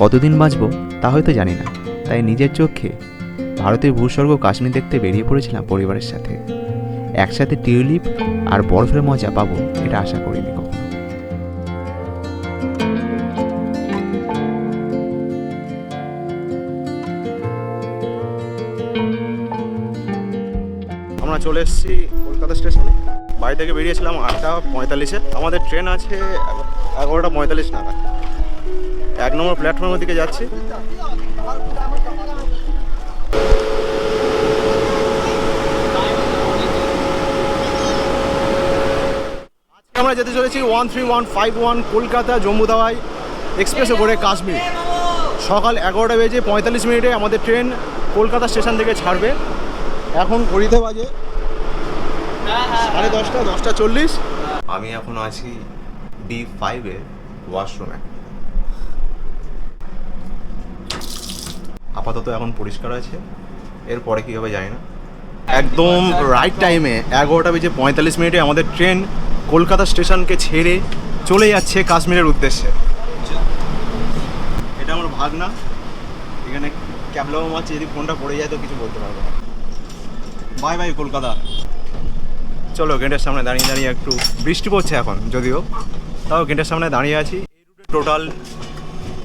কতদিন বাঁচবো তা হয়তো জানি না, তাই নিজের চোখে ভারতের ভূস্বর্গ কাশ্মীর দেখতে বেরিয়ে পড়েছিলাম পরিবারের সাথে। একসাথে টিউলিপ আর বরফের মজা পাবো এটা আশা করিনি আমরা চলে এসেছি কলকাতা স্টেশনে। বাড়ি থেকে বেরিয়েছিলাম আটটা পঁয়তাল্লিশে। আমাদের ট্রেন আছে এগারোটা পঁয়তাল্লিশ নাগাদ। এক নম্বর প্ল্যাটফর্মের দিকে যাচ্ছি। আমরা যেতে চলেছি one three one five one Kolkata Jammu Tawi এক্সপ্রেসে করে কাশ্মীর। সকাল এগারোটা বেজে পঁয়তাল্লিশ মিনিটে আমাদের ট্রেন কলকাতা স্টেশন থেকে ছাড়বে। এখন ঘড়িতে বাজে। সাড়ে দশটা দশটা চল্লিশ। আমি এখন আছি ডি ফাইভে ওয়াশরুমে আপাতত এখন পরিষ্কার আছে। এরপরে কী হবে জানি না। একদম রাইট টাইমে এগারোটা বেজে পঁয়তাল্লিশ মিনিটে আমাদের ট্রেন কলকাতা স্টেশনকে ছেড়ে চলে যাচ্ছে কাশ্মীরের উদ্দেশ্যে। এটা আমার ভাগনা। এখানে ক্যাবলাও মারছে যদি ফোনটা পড়ে যায় তো কিছু বলতে পারব বাই বাই কলকাতা। চলো গেটের সামনে দাঁড়িয়ে দাঁড়িয়ে একটু বৃষ্টি পড়ছে এখন, যদিও। তাও গেটের সামনে দাঁড়িয়ে আছি। টোটাল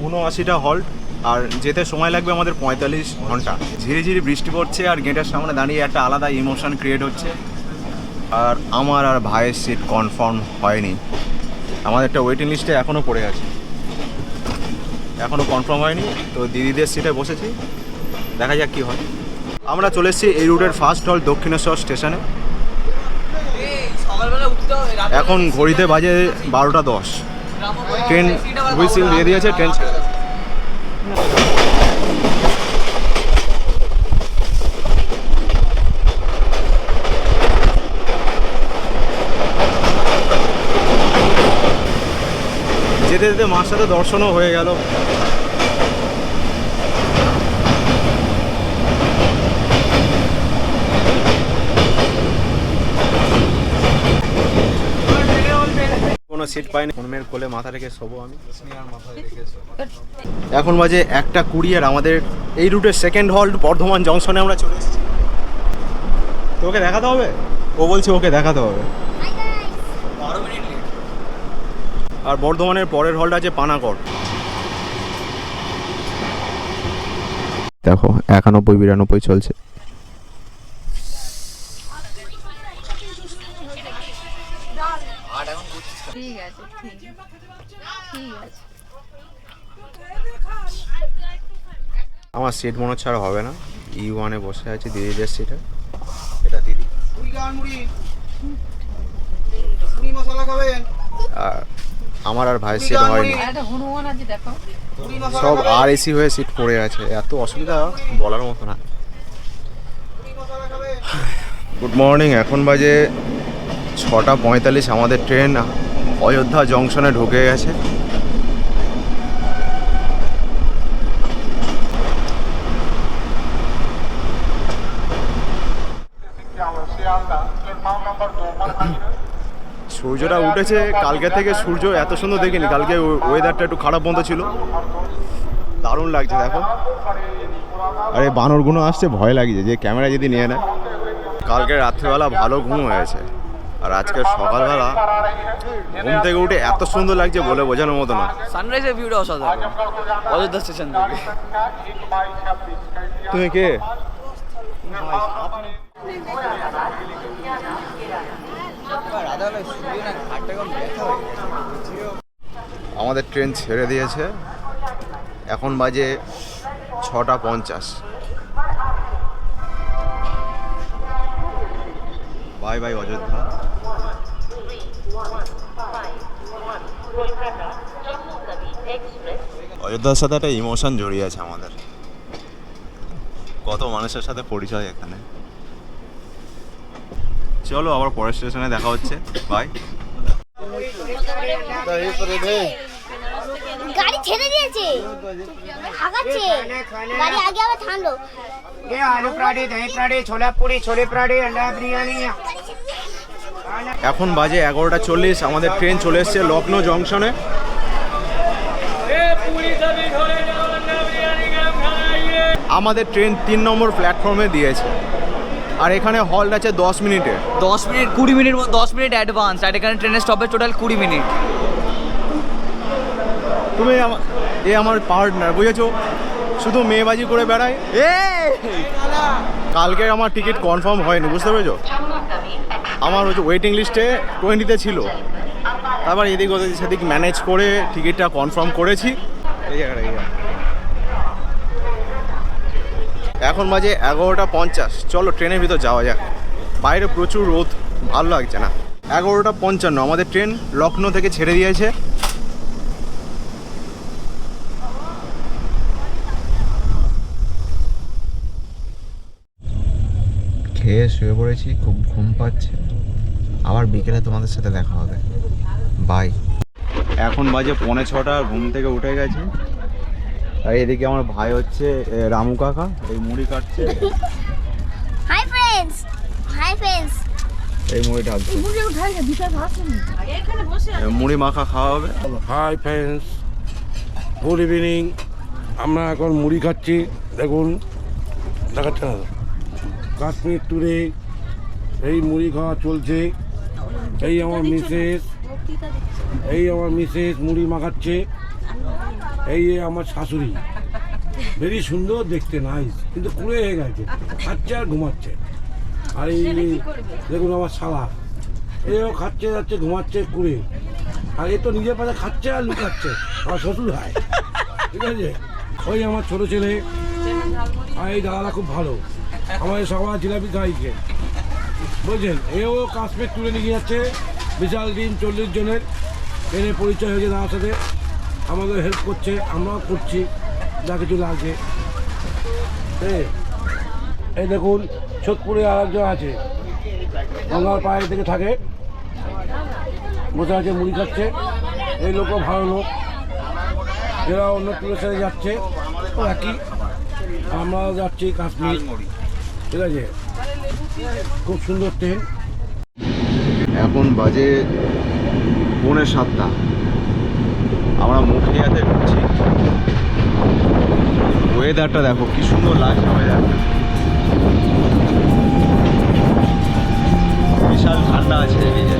উনআশিটা হল্ট আর যেতে সময় লাগবে আমাদের পঁয়তাল্লিশ ঘণ্টা। ঝিরি ঝিরি বৃষ্টি পড়ছে আর গেটের সামনে দাঁড়িয়ে একটা আলাদা ইমোশন ক্রিয়েট হচ্ছে। আর আমার আর ভাইয়ের সিট কনফার্ম হয়নি। আমাদের একটা ওয়েটিং লিস্টে এখনও পড়ে আছে। এখনও কনফার্ম হয়নি। তো দিদিদের সিটে বসেছি। দেখা যাক কী হয়। আমরা চলে এসেছি এই রুটের ফার্স্ট হল দক্ষিণেশ্বর স্টেশনে এখন ঘড়িতে বাজে বারোটা দশ। ট্রেন হুইসিল দিয়ে দিয়েছে ট্রেন যেতে মার সাথে দর্শনও হয়ে গেল। কোনো সিট পাইনি। মেয়ের কোলে মাথা রেখে শোবো আমি। এখন বাজে একটা কুড়ি আমাদের এই রুটের সেকেন্ড হল্ট বর্ধমান জংশনে আমরা চলে এসেছি। তো ওকে দেখাতে হবে? ও বলছে ওকে দেখাতে হবে। আর বর্ধমানের পরের হলটা আছে পানাগড় দেখো একানব্বই বিরানব্বই চলছে। ঠিক আছে ঠিক ঠিক আছে আমার সিট মনে হচ্ছে আর হবে না। ই ওয়ানে বসে আছে দিদিদের সিটে এটা। দিদি আর আমার আর ভাইয়ের সিট হয়নি। সব আর এসি হয়ে সিট পড়ে আছে। এত অসুবিধা বলার মতো না। গুড মর্নিং এখন বাজে ছটা পঁয়তাল্লিশ। আমাদের ট্রেন অযোধ্যা জংশনে ঢুকে গেছে। সূর্যটা উঠেছে। কালকে থেকে সূর্য এত সুন্দর দেখিনি। কালকে ওয়েদারটা একটু খারাপ বন্ধ ছিল। দারুণ লাগছে দেখো। আরে বানরগুলো আসছে ভয় লাগছে যে ক্যামেরা যদি নিয়ে নেয়। কালকে রাত্রিবেলা ভালো ঘুম হয়েছে। আর আজকে সকালবেলা ঘুম থেকে উঠে এত সুন্দর লাগছে বলে বোঝানোর মতো না। সানরাইজের ভিউটা অসাধারণ। অযোধ্যা স্টেশন থেকে। তুমি কে? আমাদের ট্রেন ছেড়ে দিয়েছে। এখন বাজে ছটা পঞ্চাশ। Bye bye, Ayodhya. অযোধ্যার সাথে একটা ইমোশন জড়িয়ে আছে আমাদের। কত মানুষের সাথে পরিচয় এখানে? চলো আবার পরের স্টেশনে দেখা হচ্ছে। বাই গাড়ি ছেড়ে দিয়েছে। আগাচ্ছে গাড়ি আগে আবার থামলো। আলু প্রাডি দহি পরাঠে ছোলা পুরি ছোলে প্রাডি আন্ডা বিরিয়ানি এখন বাজে এগারোটা চল্লিশ আমাদের ট্রেন চলে এসছে লখনৌ জংশনে। আমাদের ট্রেন তিন নম্বর প্ল্যাটফর্মে দিয়েছে। আর এখানে হল্ট আছে দশ মিনিটে। দশ মিনিট কুড়ি মিনিট দশ মিনিট অ্যাডভান্স আর এখানে ট্রেনের স্টপেজ টোটাল কুড়ি মিনিট। তুমি এ আমার পার্টনার বুঝেছ? শুধু মেয়েবাজি করে বেড়ায়। এ কালকে আমার টিকিট কনফার্ম হয়নি বুঝতে পেরেছ? আমার হচ্ছে ওয়েটিং লিস্টে টোয়েন্টিতে ছিল। তারপর এদিক ওদিক সেদিক ম্যানেজ করে টিকিটটা কনফার্ম করেছি। এই জায়গাটা এই জায়গাটা। এখন বাজে এগারোটা পঞ্চাশ। চলো, ট্রেনের ভিতর যাওয়া যাক। বাইরে প্রচুর রোদ, ভালো লাগছে না। এগারোটা পঞ্চান্ন, আমাদের ট্রেন লখনৌ থেকে ছেড়ে দিয়েছে। খেয়ে শুয়ে পড়েছি, খুব ঘুম পাচ্ছে। আবার বিকেলে তোমাদের সাথে দেখা হবে। বাই এখন বাজে পৌনে ছটা ঘুম থেকে উঠে গেছে। আর এদিকে আমার ভাই হচ্ছে রামু কাকা এই মুড়ি কাটছে। হাই ফ্রেন্ডস হাই ফ্রেন্ডস এই মুড়ি ঢালছে। এ, মুড়ি মাখা খাওয়া হবে। হাই ফ্রেন্ডস গুড ইভিনিং আমরা এখন মুড়ি খাচ্ছি। দেখুন দেখাচ্ছে না কাশ্মীর ট্যুরে এই মুড়ি খাওয়া চলছে। এই আমার মিসেস এই আমার মিসেস মুড়ি মাখাচ্ছে। এই আমার শাশুড়ি। ভেরি সুন্দর দেখতে নাইস কিন্তু কুড়ে হয়ে গেছে। খাচ্ছে আর ঘুমাচ্ছে। আর এই দেখুন আমার শালা। এও খাচ্ছে, যাচ্ছে, ঘুমাচ্ছে কুড়ে। আর এ তো নিজের পাশে খাচ্ছে আর লুকাচ্ছে। আমার শ্বশুর হয়। ঠিক আছে? ওই আমার ছোট ছেলে। আর এই দাদারা খুব ভালো। আমার সবাই জিলাপি খাইছে। বুঝছেন এও কাশ্মীর তুলে নিয়ে যাচ্ছে। বিশাল দিন চল্লিশ জনের। এনে পরিচয় হয়েছে দাদার সাথে। আমাদের হেল্প করছে আমরাও করছি যা কিছু লাগছে। এই, এই দেখুন সোদপুরে আর একজন আছে। গঙ্গার পায়ে থেকে থাকে। বসে আছে মুড়ি খাচ্ছে। এই লোকও ভালো লোক। এরা অন্য টুরের সাথে যাচ্ছে একই। আমরাও যাচ্ছি কাশ্মীর। ঠিক আছে? খুব সুন্দর ট্রেন এখন বাজে পৌনে সাতটা। আমরা মুখিয়াতে ঢুকছি। ওয়েদারটা দেখো কি সুন্দর লাগছে ওয়েদারটা বিশাল ঠান্ডা আছে এদিকে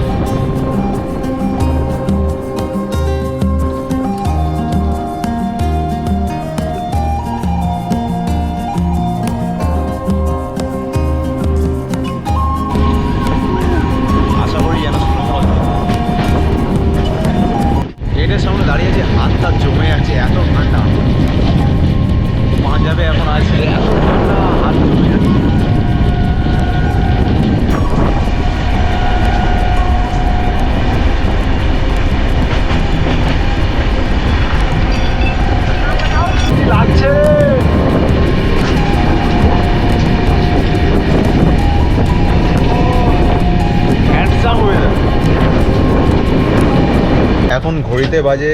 ঘড়িতে বাজে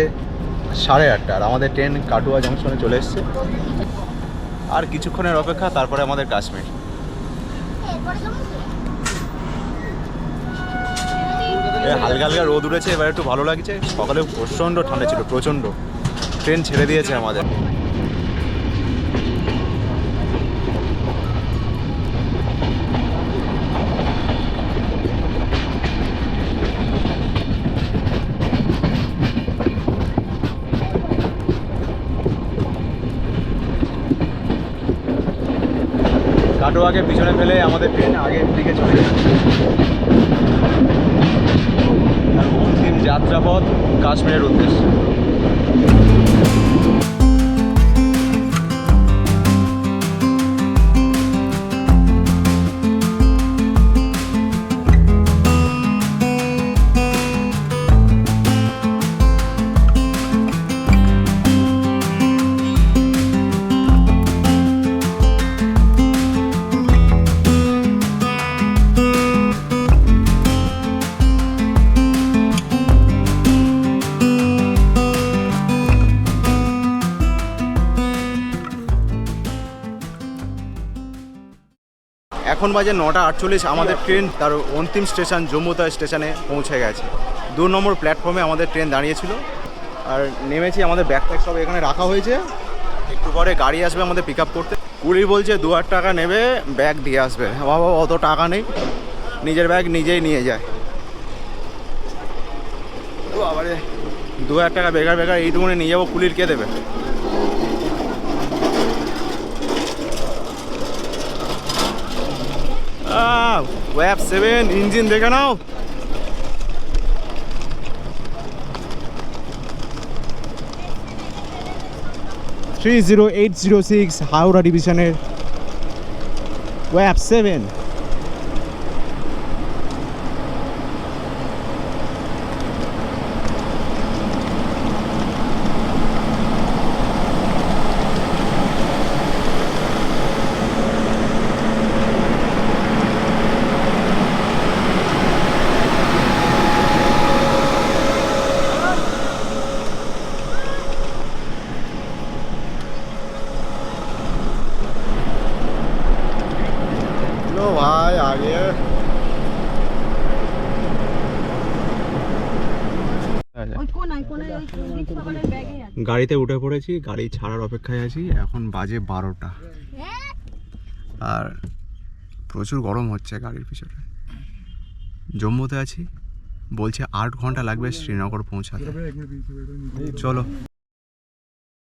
সাড়ে আটটা আর আমাদের ট্রেন কাটুয়া জংশনে চলে এসছে। আর কিছুক্ষণের অপেক্ষা, তারপরে আমাদের কাশ্মীর। হালকা হালকা রোদ উঠেছে, এবার একটু ভালো লাগছে। সকালে প্রচণ্ড ঠান্ডা ছিল, প্রচণ্ড। ট্রেন ছেড়ে দিয়েছে আমাদের। কাটোয়াকে পিছনে ফেলে আমাদের ট্রেন আগের দিকে চলে যাচ্ছে অন্তিম যাত্রাপথ কাশ্মীরের উদ্দেশ্যে। এখন বাজে নটা আটচল্লিশ, আমাদের ট্রেন তার অন্তিম স্টেশন জম্মুতা স্টেশনে পৌঁছে গেছে। দু নম্বর প্ল্যাটফর্মে আমাদের ট্রেন দাঁড়িয়েছিল। আর নেমেছি, আমাদের ব্যাগ ট্যাগ সব এখানে রাখা হয়েছে। একটু পরে গাড়ি আসবে আমাদের পিক আপ করতে। কুড়ি বলছে, দু হাজার টাকা নেবে ব্যাগ দিয়ে আসবে। বাবা, অত টাকা নেই। নিজের ব্যাগ নিজেই নিয়ে যায়। আবারে দু হাজার টাকা বেকার বেকার, এইটুকুনি নিয়ে যাব, কুলির কে দেবে? ওয়াব সেভেন ইঞ্জিন দেখে নাও। Three zero eight zero six Howrah ডিভিশনের ওয়াব সেভেন গাড়িতে উঠে পড়েছি গাড়ি ছাড়ার অপেক্ষায় আছি এখন বাজে বারোটা। আর প্রচুর গরম হচ্ছে গাড়ির পিছনে। জম্মুতে আছি বলছে আট ঘণ্টা লাগবে শ্রীনগর পৌঁছাতে। চলো।